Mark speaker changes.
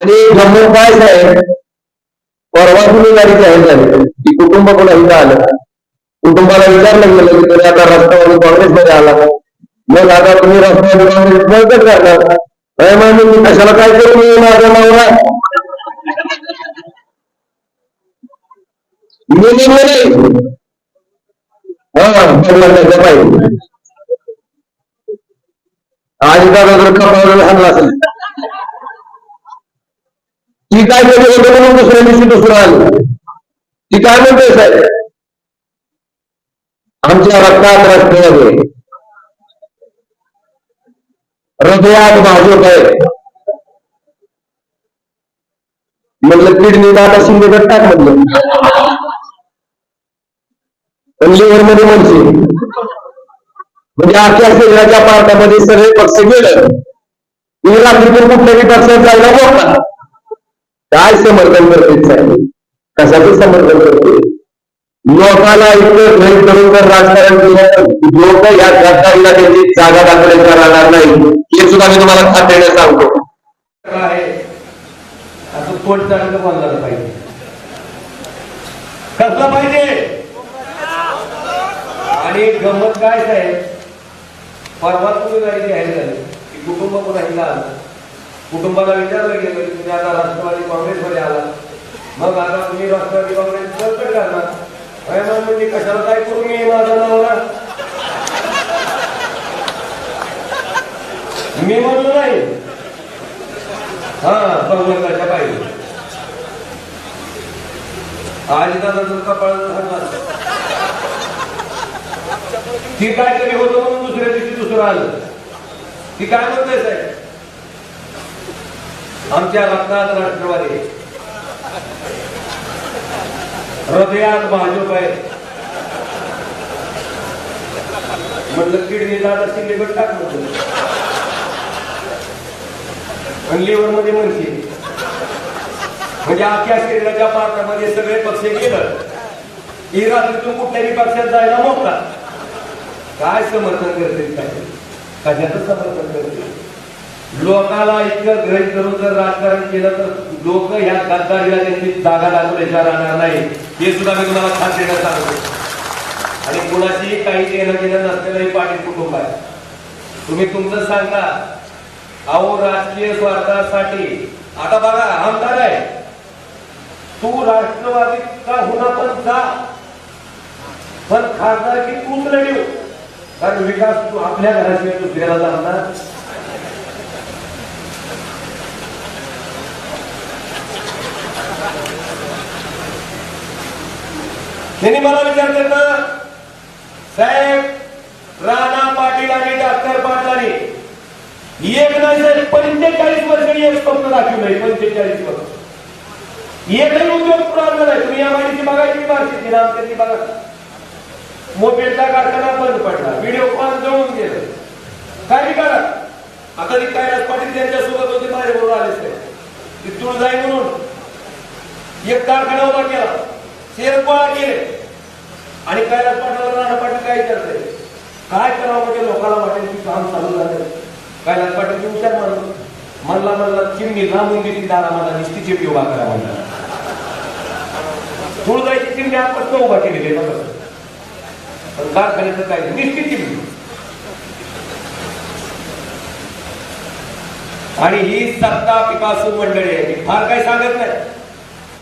Speaker 1: आणि गंमत काय साहेब परवा तुम्ही गाडी जाहीर झाली. की कुटुंब कोणा इथं आलं? कुटुंबाला विचारलं गेलं की तुम्ही आता राष्ट्रवादी काँग्रेसमध्ये आला. मग आता तुम्ही राष्ट्रवादी काँग्रेस बळकट करणार. नाही मग मी कशाला काय करू? मी माझा नवरा मी निघलो हा बदला पाहिजे आज का जर असेल. ती ती रक्तात राष्ट्रवादी हृदयात भाजप आहे म्हटलं किडनी दादा शिंदे टाक म्हटलं पण लिव्हर मध्ये म्हणजे म्हणजे अख्ख्या शरीराच्या पार्टामध्ये पक्ष तुम्ही रात्रीतून कुठल्याही पक्षात काय समर्थन करते साहेब कशाचं समर्थन करते? लोकांना इतकं घरी करून जर राजकारण केलं लोक या राजकारणाला त्यांची जागा दाखवायला राहणार नाही. हे सुद्धा मी तुम्हाला खात्याने सांगतो.
Speaker 2: असं पोट चांगलं बोललं पाहिजे? कसलं पाहिजे? आणि गमत काय साहेब? परवा तुम्ही गाडी आहे की कुटुंब कोणाला आलं? कुटुंबाला विचारलं गेलं की म्हणजे तुम्ही आता राष्ट्रवादी काँग्रेसमध्ये आला मग आता तुम्ही राष्ट्रवादी काँग्रेस बळकट करणार. मग म्हणजे कशाला काय करून मी माझा नवरा? मी म्हणलो नाही. हा बहुमताच्या पाहिजे आज दादा जर कपाळ ती काय तरी होतं म्हणून दुसऱ्या दिवशी दुसरं आलं. ती काय म्हणते साहेब? आमच्या रक्तात राष्ट्रवादी हृदयात भाजप आहे म्हटलं किडनी दादा शिंदे टाक म्हटलं. आणि लिव्हरमध्ये म्हणते म्हणजे आख्या शरीराच्या पार्टामध्ये सगळे पक्ष गेलं. ही रात्रीतून कुठल्याही पक्षात जायला मोकळा काय समर्थन करते काय कशाचं समर्थन करते लोकाला इतकं ग्रहित करून जर राजकारण केलं तर लोक ह्या गद्दारीला त्यांची जागा दाखवल्याशिवाय राहणार नाही. हे सुद्धा मी तुम्हाला खात्रीनं सांगतो. आणि कुणाचीही काही देणं गेलं नसलेलं हे पाटील कुटुंब आहे. तुम्ही तुमचं सांगा अहो राजकीय स्वार्थासाठी आता बघा आमदार आहे. तू राष्ट्रवादी का होणार पण जा? पण खासदार की तूच लढीव. कारण विकास तू आपल्या घराशिवाय दुसऱ्याला जाणार त्यांनी मला विचारलं ना साहेब राणा पाटील आणि डॉक्टर पाटलांनी एक नाही साहेब पंचेचाळीस वर्षांनी एक स्वप्न दाखवलंय पंचेचाळीस वर्ष. एकही उद्योग पुढे नाही. तुम्ही या माहिती बघायची मार्केटची रामतेची बघा. मोबाईलचा कारखाना बंद पडला व्हिडिओ कॉल जळून गेलं. काय करा? आता ती कैलास पाटील त्यांच्यासोबत होते माझ्याबरोबर आले ते ती तुळ जाई म्हणून एक कारखाना उभा केला. शेअर गोळा केले आणि कैलास पाटील राणा पाटील काय करते काय करावं म्हणजे लोकांना वाटेल की काम चालू झालं कैलास पाटील विचार म्हणून म्हणला म्हणला चिमणी लांबून गेली दारा मला निश्चित चिमणी उभा करा म्हणला तुळजाची चिमणी आपण उभा केलेली आहे बघा. पण कारखान्याचं काय? निस्ती चिमणी. आणि ही सत्ता पिकासू मंडळी आहे. फार काही सांगत नाही.